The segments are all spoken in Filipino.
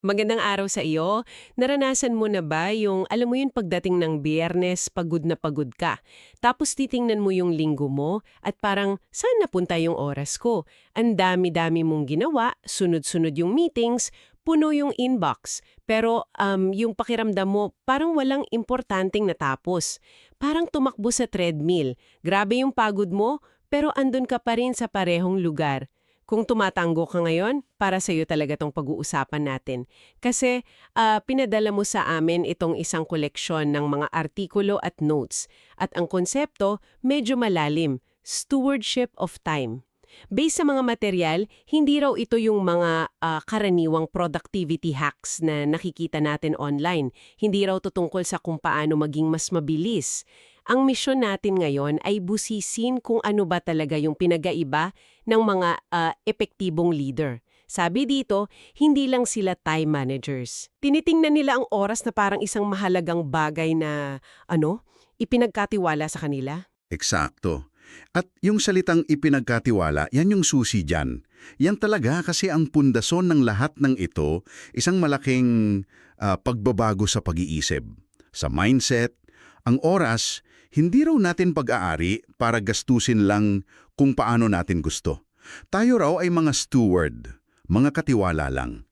Magandang araw sa iyo. Naranasan mo na ba yung, alam mo yun, pagdating ng biyernes, pagod na pagod ka. Tapos titingnan mo yung linggo mo at parang, saan napunta yung oras ko? Ang dami-dami mong ginawa, sunod-sunod yung meetings, puno yung inbox. Pero um, yung pakiramdam mo, parang walang importanteng natapos. Parang tumakbo sa treadmill. Grabe yung pagod mo, pero andun ka pa rin sa parehong lugar. Kung tumatango ka ngayon, para sa iyo talaga tong pag-uusapan natin. Kasi ah, pinadala mo sa amin itong isang koleksyon ng mga artikulo at notes. At ang konsepto, medyo malalim, stewardship of time. Based sa mga material, hindi raw ito yung mga ah, karaniwang productivity hacks na nakikita natin online. Hindi raw to tungkol sa kung paano maging mas mabilis. Ang misyon natin ngayon ay busisin kung ano ba talaga yung pinagaiba ng mga ah, epektibong leader. Sabi dito, hindi lang sila time managers. Tinitingnan nila ang oras na parang isang mahalagang bagay na, ano, ipinagkatiwala sa kanila. Eksakto. At yung salitang ipinagkatiwala, yan yung susi dyan. Yan talaga kasi ang pundasyon ng lahat ng ito, isang malaking ah, pagbabago sa pag-iisip. Sa mindset, ang oras, hindi raw natin pag-aari para gastusin lang kung paano natin gusto. Tayo raw ay mga steward, mga katiwala lang.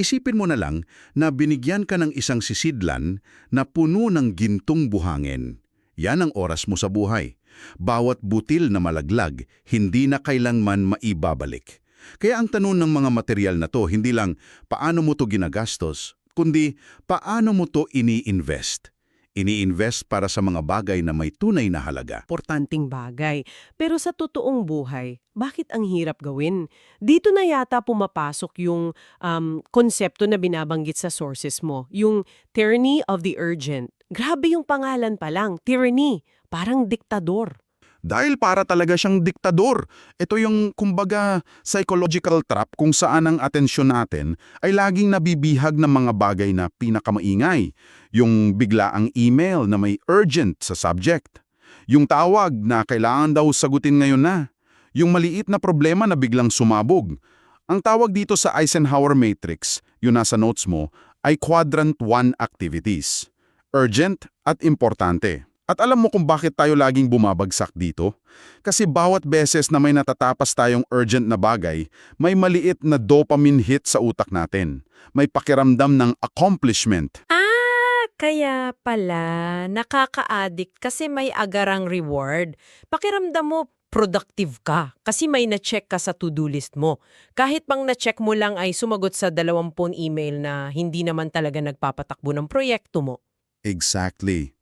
Isipin mo na lang na binigyan ka ng isang sisidlan na puno ng gintong buhangin. Yan ang oras mo sa buhay. Bawat butil na malaglag, hindi na kailanman maibabalik. Kaya ang tanong ng mga material na to, hindi lang paano mo to ginagastos, kundi paano mo to ini-invest. Ini-invest para sa mga bagay na may tunay na halaga. Importanting bagay. Pero sa totoong buhay, bakit ang hirap gawin? Dito na yata pumapasok yung um, konsepto na binabanggit sa sources mo, yung tyranny of the urgent. Grabe yung pangalan pa lang, tyranny. Parang diktador. Dahil para talaga siyang diktador. Ito yung, kumbaga, psychological trap kung saan ang atensyon natin ay laging nabibihag ng mga bagay na pinakamaingay. Yung biglaang email na may urgent sa subject. Yung tawag na kailangan daw sagutin ngayon na. Yung maliit na problema na biglang sumabog. Ang tawag dito sa Eisenhower Matrix, yun nasa notes mo, ay Quadrant 1 Activities. Urgent at importante. At alam mo kung bakit tayo laging bumabagsak dito? Kasi bawat beses na may natatapas tayong urgent na bagay, may maliit na dopamine hit sa utak natin. May pakiramdam ng accomplishment. Ah, kaya pala, nakaka-addict kasi may agarang reward. Pakiramdam mo, productive ka kasi may na-check ka sa to-do list mo. Kahit pang na-check mo lang ay sumagot sa 20 email na hindi naman talaga nagpapatakbo ng proyekto mo. Exactly.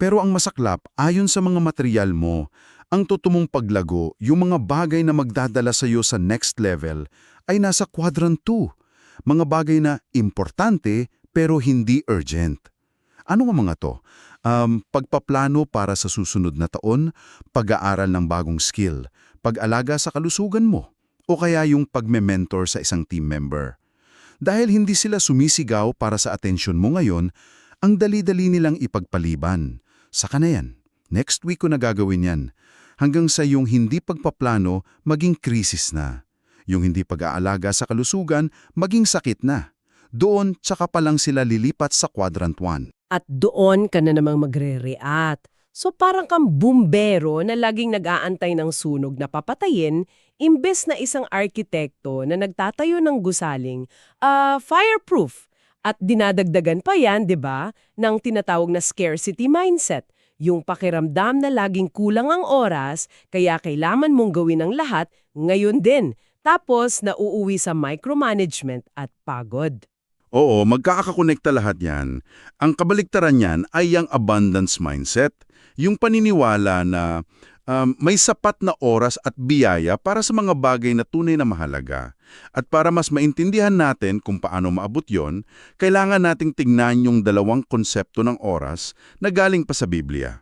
Pero ang masaklap, ayon sa mga material mo, ang tutumong paglago, yung mga bagay na magdadala sa iyo sa next level, ay nasa quadrant 2. Mga bagay na importante pero hindi urgent. Ano nga mga to? Um, pagpaplano para sa susunod na taon, pag-aaral ng bagong skill, pag-alaga sa kalusugan mo, o kaya yung pagme-mentor sa isang team member. Dahil hindi sila sumisigaw para sa atensyon mo ngayon, ang dali-dali nilang ipagpaliban. Saka na yan. Next week ko na gagawin yan. Hanggang sa yung hindi pagpaplano, maging krisis na. Yung hindi pag-aalaga sa kalusugan, maging sakit na. Doon, tsaka pa lang sila lilipat sa quadrant 1. At doon ka na namang magre-react. So parang kang bumbero na laging nag-aantay ng sunog na papatayin, imbes na isang arkitekto na nagtatayo ng gusaling, ah, fireproof. At dinadagdagan pa yan, di ba, ng tinatawag na scarcity mindset. Yung pakiramdam na laging kulang ang oras, kaya kailangan mong gawin ang lahat ngayon din. Tapos nauuwi sa micromanagement at pagod. Oo, magkakakonekta lahat yan. Ang kabaliktaran yan ay ang abundance mindset. Yung paniniwala na um, may sapat na oras at biyaya para sa mga bagay na tunay na mahalaga. At para mas maintindihan natin kung paano maabot yon, kailangan nating tignan yung dalawang konsepto ng oras na galing pa sa Biblia.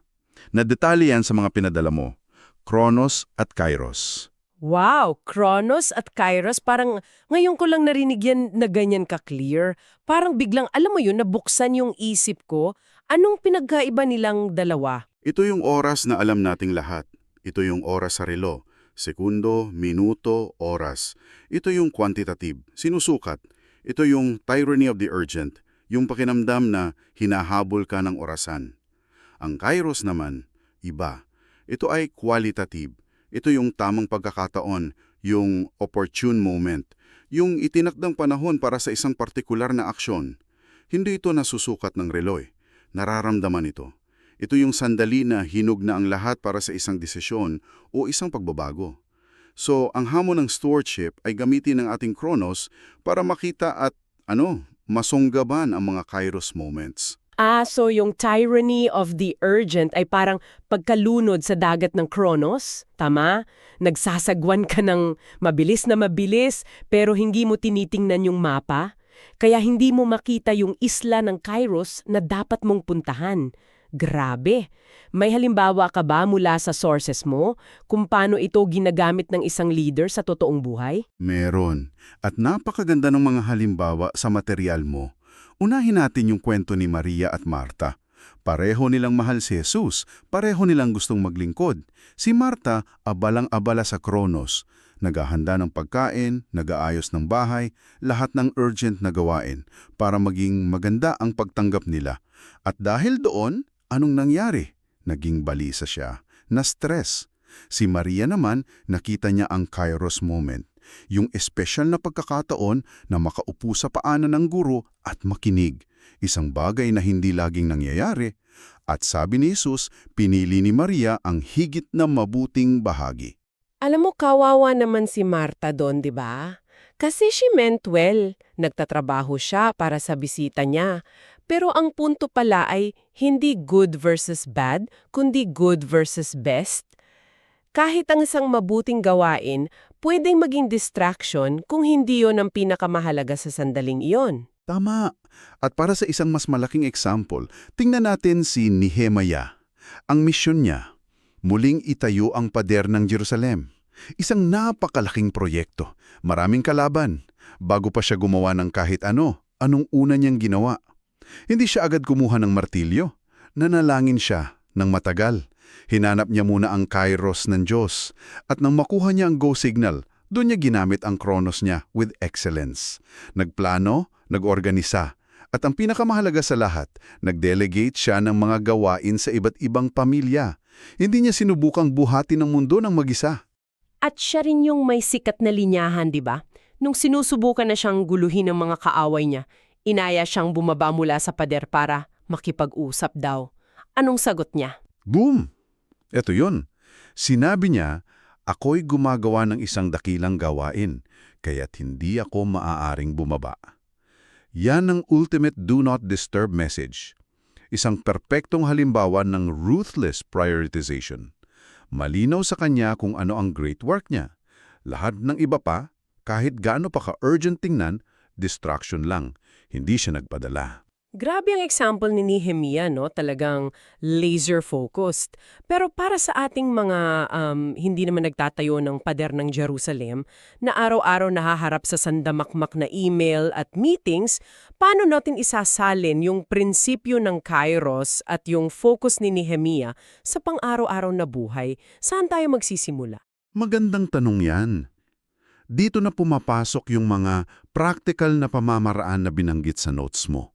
Na detalye yan sa mga pinadala mo, Kronos at Kairos. Wow, Kronos at Kairos, parang ngayon ko lang narinig yan na ganyan ka-clear. Parang biglang, alam mo yun, nabuksan yung isip ko. Anong pinagkaiba nilang dalawa? Ito yung oras na alam nating lahat. Ito yung oras sa relo. Sekundo, minuto, oras. Ito yung quantitative, sinusukat. Ito yung tyranny of the urgent, yung pakinamdam na hinahabol ka ng orasan. Ang kairos naman, iba. Ito ay qualitative. Ito yung tamang pagkakataon, yung opportune moment, yung itinakdang panahon para sa isang partikular na aksyon. Hindi ito nasusukat ng reloy. Nararamdaman ito. Ito yung sandali na hinug na ang lahat para sa isang desisyon o isang pagbabago. So, ang hamon ng stewardship ay gamitin ng ating Kronos para makita at, ano, masunggaban ang mga kairos moments. Ah, so yung tyranny of the urgent ay parang pagkalunod sa dagat ng Kronos? Tama? Nagsasagwan ka ng mabilis na mabilis pero hindi mo tinitingnan yung mapa? Kaya hindi mo makita yung isla ng Kairos na dapat mong puntahan. Grabe! May halimbawa ka ba mula sa sources mo kung paano ito ginagamit ng isang leader sa totoong buhay? Meron. At napakaganda ng mga halimbawa sa material mo. Unahin natin yung kwento ni Maria at Marta. Pareho nilang mahal si Jesus, pareho nilang gustong maglingkod. Si Marta, abalang-abala sa Kronos. Naghahanda ng pagkain, nag-aayos ng bahay, lahat ng urgent na gawain para maging maganda ang pagtanggap nila. At dahil doon, anong nangyari? Naging balisa siya, na-stress. Si Maria naman, nakita niya ang kairos moment, yung espesyal na pagkakataon na makaupo sa paanan ng guro at makinig. Isang bagay na hindi laging nangyayari. At sabi ni Jesus, pinili ni Maria ang higit na mabuting bahagi. Alam mo, kawawa naman si Marta doon, di ba? Kasi she meant well. Nagtatrabaho siya para sa bisita niya. Pero ang punto pala ay hindi good versus bad, kundi good versus best. Kahit ang isang mabuting gawain, pwedeng maging distraction kung hindi yon ang pinakamahalaga sa sandaling iyon. Tama. At para sa isang mas malaking example, tingnan natin si Nehemaya. Ang misyon niya, muling itayo ang pader ng Jerusalem. Isang napakalaking proyekto, maraming kalaban. Bago pa siya gumawa ng kahit ano, anong una niyang ginawa? Hindi siya agad kumuha ng martilyo. Nanalangin siya ng matagal. Hinanap niya muna ang kairos ng Diyos. At nang makuha niya ang go signal, doon niya ginamit ang kronos niya with excellence. Nagplano, nag-organisa. At ang pinakamahalaga sa lahat, nag-delegate siya ng mga gawain sa iba't ibang pamilya. Hindi niya sinubukang buhati ng mundo ng mag-isa. At siya rin yung may sikat na linyahan, di ba? Nung sinusubukan na siyang guluhin ng mga kaaway niya, inaya siyang bumaba mula sa pader para makipag-usap daw. Anong sagot niya? Boom! Ito yun. Sinabi niya, ako'y gumagawa ng isang dakilang gawain, kaya't hindi ako maaaring bumaba. Yan ang ultimate do not disturb message. Isang perpektong halimbawa ng ruthless prioritization. Malinaw sa kanya kung ano ang great work niya. Lahat ng iba pa, kahit gaano pa ka-urgent tingnan, distraction lang. Hindi siya nagpadala. Grabe ang example ni Nehemia, no? Talagang laser-focused. Pero para sa ating mga um, hindi naman nagtatayo ng pader ng Jerusalem, na araw-araw nahaharap sa sandamakmak na email at meetings, paano natin isasalin yung prinsipyo ng Kairos at yung focus ni Nehemia sa pang-araw-araw na buhay? Saan tayo magsisimula? Magandang tanong yan. Dito na pumapasok yung mga practical na pamamaraan na binanggit sa notes mo.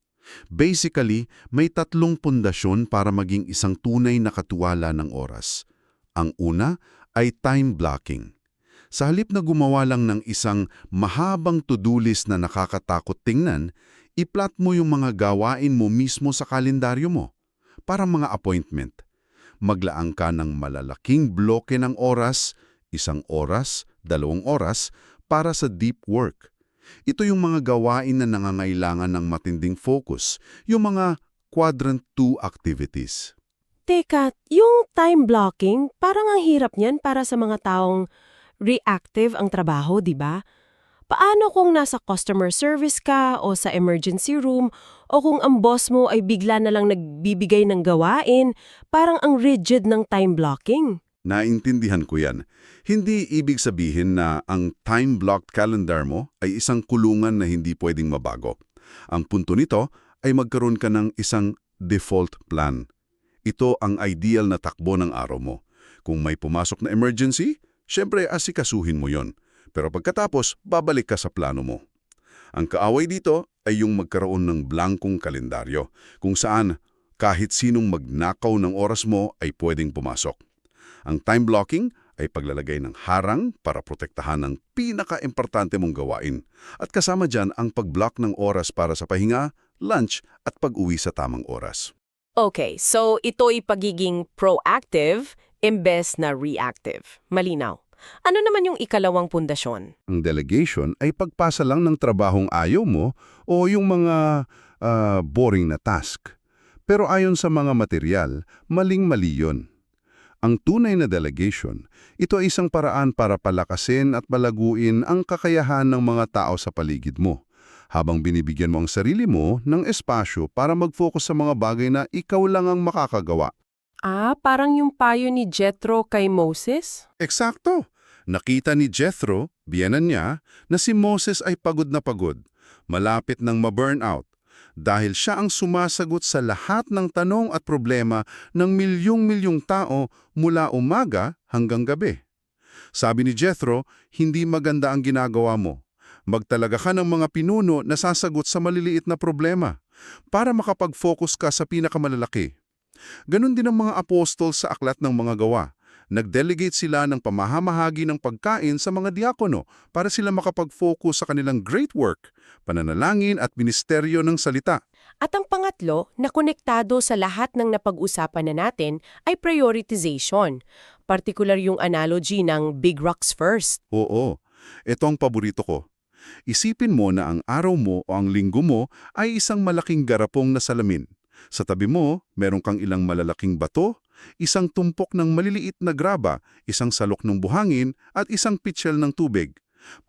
Basically, may tatlong pundasyon para maging isang tunay na katuwala ng oras. Ang una ay time blocking. Sa halip na gumawa lang ng isang mahabang to-do list na nakakatakot tingnan, iplat mo yung mga gawain mo mismo sa kalendaryo mo. Para mga appointment. Maglaan ka ng malalaking bloke ng oras, isang oras, dalawang oras, para sa deep work. Ito yung mga gawain na nangangailangan ng matinding focus, yung mga quadrant 2 activities. Teka, yung time blocking, parang ang hirap niyan para sa mga taong reactive ang trabaho, di ba? Paano kung nasa customer service ka o sa emergency room o kung ang boss mo ay bigla na lang nagbibigay ng gawain, parang ang rigid ng time blocking? Naintindihan ko yan. Hindi ibig sabihin na ang time-blocked calendar mo ay isang kulungan na hindi pwedeng mabago. Ang punto nito ay magkaroon ka ng isang default plan. Ito ang ideal na takbo ng araw mo. Kung may pumasok na emergency, syempre asikasuhin mo yon. Pero pagkatapos, babalik ka sa plano mo. Ang kaaway dito ay yung magkaroon ng blankong kalendaryo, kung saan kahit sinong magnakaw ng oras mo ay pwedeng pumasok. Ang time blocking ay paglalagay ng harang para protektahan ang pinaka-importante mong gawain. At kasama dyan ang pag-block ng oras para sa pahinga, lunch at pag-uwi sa tamang oras. Okay, so ito'y pagiging proactive imbes na reactive. Malinaw. Ano naman yung ikalawang pundasyon? Ang delegation ay pagpasa lang ng trabahong ayaw mo o yung mga ah, boring na task. Pero ayon sa mga material, maling-mali yun. Ang tunay na delegation, ito ay isang paraan para palakasin at palaguin ang kakayahan ng mga tao sa paligid mo, habang binibigyan mo ang sarili mo ng espasyo para mag-focus sa mga bagay na ikaw lang ang makakagawa. Ah, parang yung payo ni Jethro kay Moses? Eksakto! Nakita ni Jethro, biyanan niya, na si Moses ay pagod na pagod, malapit ng ma-burnout, dahil siya ang sumasagot sa lahat ng tanong at problema ng milyong-milyong tao mula umaga hanggang gabi. Sabi ni Jethro, hindi maganda ang ginagawa mo. Magtalaga ka ng mga pinuno na sasagot sa maliliit na problema para makapag-focus ka sa pinakamalalaki. Ganon din ang mga apostol sa aklat ng mga gawa. Nag-delegate sila ng pamahamahagi ng pagkain sa mga diakono para sila makapag-focus sa kanilang great work, pananalangin at ministeryo ng salita. At ang pangatlo, na konektado sa lahat ng napag-usapan na natin, ay prioritization. Partikular yung analogy ng big rocks first. Oo, ito ang paborito ko. Isipin mo na ang araw mo o ang linggo mo ay isang malaking garapong na salamin. Sa tabi mo, meron kang ilang malalaking bato, isang tumpok ng maliliit na graba, isang salok ng buhangin, at isang pitchel ng tubig.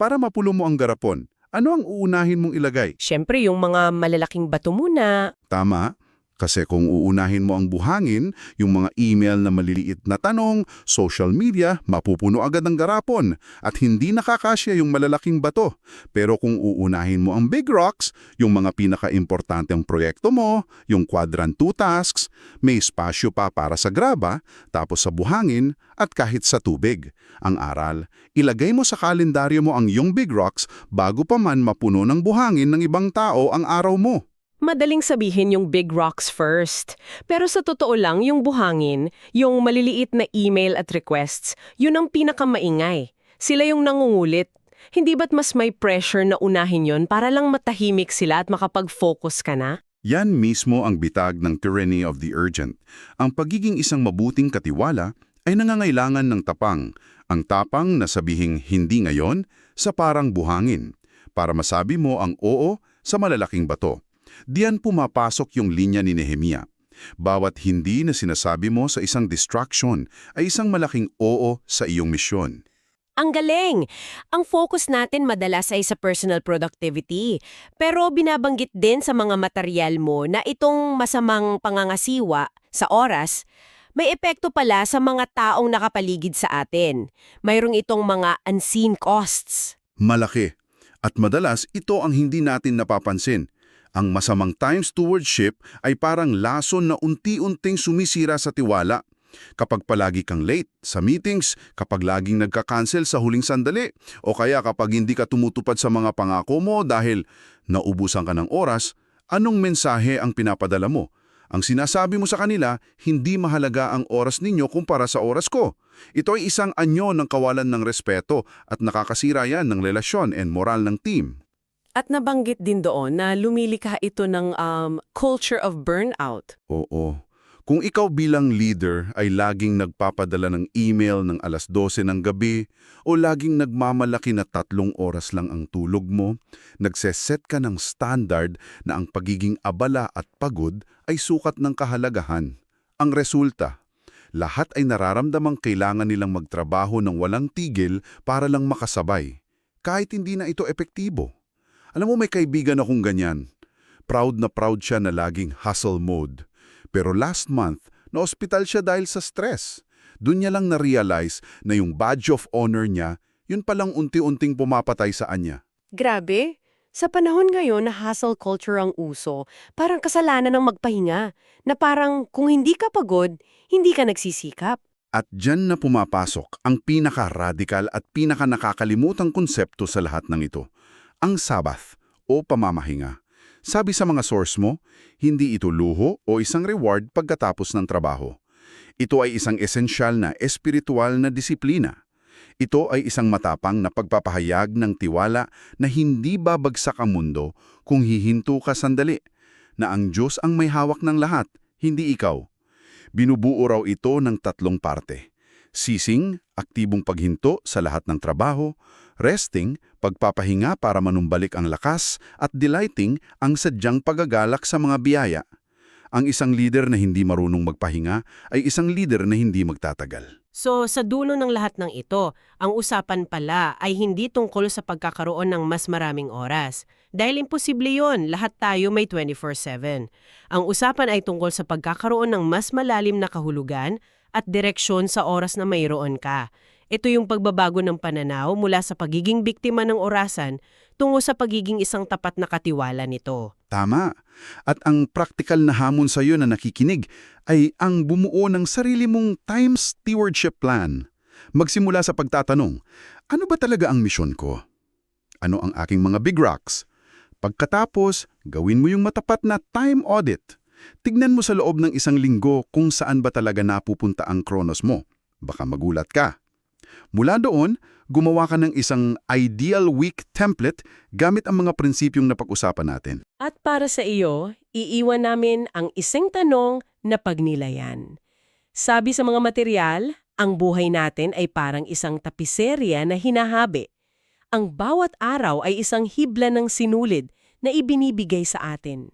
Para mapulo mo ang garapon, ano ang uunahin mong ilagay? Siyempre, yung mga malalaking bato muna. Tama, kasi kung uunahin mo ang buhangin, yung mga email na maliliit na tanong, social media, mapupuno agad ang garapon at hindi nakakasya yung malalaking bato. Pero kung uunahin mo ang big rocks, yung mga pinaka-importanteng proyekto mo, yung quadrant 2 tasks, may espasyo pa para sa graba, tapos sa buhangin at kahit sa tubig. Ang aral, ilagay mo sa kalendaryo mo ang yung big rocks bago pa man mapuno ng buhangin ng ibang tao ang araw mo. Madaling sabihin yung big rocks first. Pero sa totoo lang, yung buhangin, yung maliliit na email at requests, yun ang pinakamaingay. Sila yung nangungulit. Hindi ba't mas may pressure na unahin yon para lang matahimik sila at makapag-focus ka na? Yan mismo ang bitag ng tyranny of the urgent. Ang pagiging isang mabuting katiwala ay nangangailangan ng tapang. Ang tapang na sabihing hindi ngayon sa parang buhangin para masabi mo ang oo sa malalaking bato. Diyan pumapasok yung linya ni Nehemia. Bawat hindi na sinasabi mo sa isang distraction ay isang malaking oo sa iyong misyon. Ang galing! Ang focus natin madalas ay sa personal productivity. Pero binabanggit din sa mga material mo na itong masamang pangangasiwa sa oras, may epekto pala sa mga taong nakapaligid sa atin. Mayroong itong mga unseen costs. Malaki. At madalas ito ang hindi natin napapansin. Ang masamang time stewardship ay parang lason na unti-unting sumisira sa tiwala. Kapag palagi kang late sa meetings, kapag laging nagka-cancel sa huling sandali, o kaya kapag hindi ka tumutupad sa mga pangako mo dahil naubusan ka ng oras, anong mensahe ang pinapadala mo? Ang sinasabi mo sa kanila, hindi mahalaga ang oras ninyo kumpara sa oras ko. Ito ay isang anyo ng kawalan ng respeto at nakakasira yan ng relasyon and moral ng team. At nabanggit din doon na lumilikha ito ng um, culture of burnout. Oo. Kung ikaw bilang leader ay laging nagpapadala ng email ng alas 12 ng gabi o laging nagmamalaki na tatlong oras lang ang tulog mo, nagseset ka ng standard na ang pagiging abala at pagod ay sukat ng kahalagahan. Ang resulta, lahat ay nararamdamang kailangan nilang magtrabaho ng walang tigil para lang makasabay, kahit hindi na ito epektibo. Alam mo may kaibigan akong ganyan. Proud na proud siya na laging hustle mode. Pero last month, na-hospital siya dahil sa stress. Doon niya lang na-realize na yung badge of honor niya, yun palang unti-unting pumapatay sa anya. Grabe! Sa panahon ngayon na hustle culture ang uso, parang kasalanan ng magpahinga, na parang kung hindi ka pagod, hindi ka nagsisikap. At dyan na pumapasok ang pinaka-radical at pinaka-nakakalimutang konsepto sa lahat ng ito. Ang Sabbath o pamamahinga. Sabi sa mga source mo, hindi ito luho o isang reward pagkatapos ng trabaho. Ito ay isang esensyal na espiritual na disiplina. Ito ay isang matapang na pagpapahayag ng tiwala na hindi babagsak ang mundo kung hihinto ka sandali, na ang Diyos ang may hawak ng lahat, hindi ikaw. Binubuo raw ito ng tatlong parte. Sising, aktibong paghinto sa lahat ng trabaho, resting, pagpapahinga para manumbalik ang lakas, at delighting, ang sadyang pagagalak sa mga biyaya. Ang isang leader na hindi marunong magpahinga ay isang leader na hindi magtatagal. So, sa dulo ng lahat ng ito, ang usapan pala ay hindi tungkol sa pagkakaroon ng mas maraming oras. Dahil imposible yon, lahat tayo may 24-7. Ang usapan ay tungkol sa pagkakaroon ng mas malalim na kahulugan at direksyon sa oras na mayroon ka. Ito yung pagbabago ng pananaw mula sa pagiging biktima ng orasan tungo sa pagiging isang tapat na katiwala nito. Tama. At ang praktikal na hamon sa iyo na nakikinig ay ang bumuo ng sarili mong time stewardship plan. Magsimula sa pagtatanong, ano ba talaga ang misyon ko? Ano ang aking mga big rocks? Pagkatapos, gawin mo yung matapat na time audit. Tignan mo sa loob ng isang linggo kung saan ba talaga napupunta ang kronos mo. Baka magulat ka. Mula doon, gumawa ka ng isang ideal week template gamit ang mga prinsipyong napag-usapan natin. At para sa iyo, iiwan namin ang isang tanong na pagnilayan. Sabi sa mga material, ang buhay natin ay parang isang tapiserya na hinahabi. Ang bawat araw ay isang hibla ng sinulid na ibinibigay sa atin.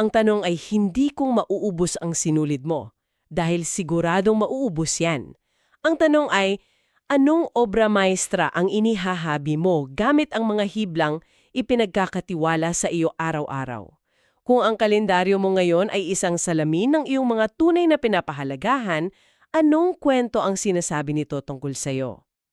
Ang tanong ay hindi kung mauubos ang sinulid mo, dahil siguradong mauubos yan. Ang tanong ay, anong obra maestra ang inihahabi mo gamit ang mga hiblang ipinagkakatiwala sa iyo araw-araw? Kung ang kalendaryo mo ngayon ay isang salamin ng iyong mga tunay na pinapahalagahan, anong kwento ang sinasabi nito tungkol sa iyo?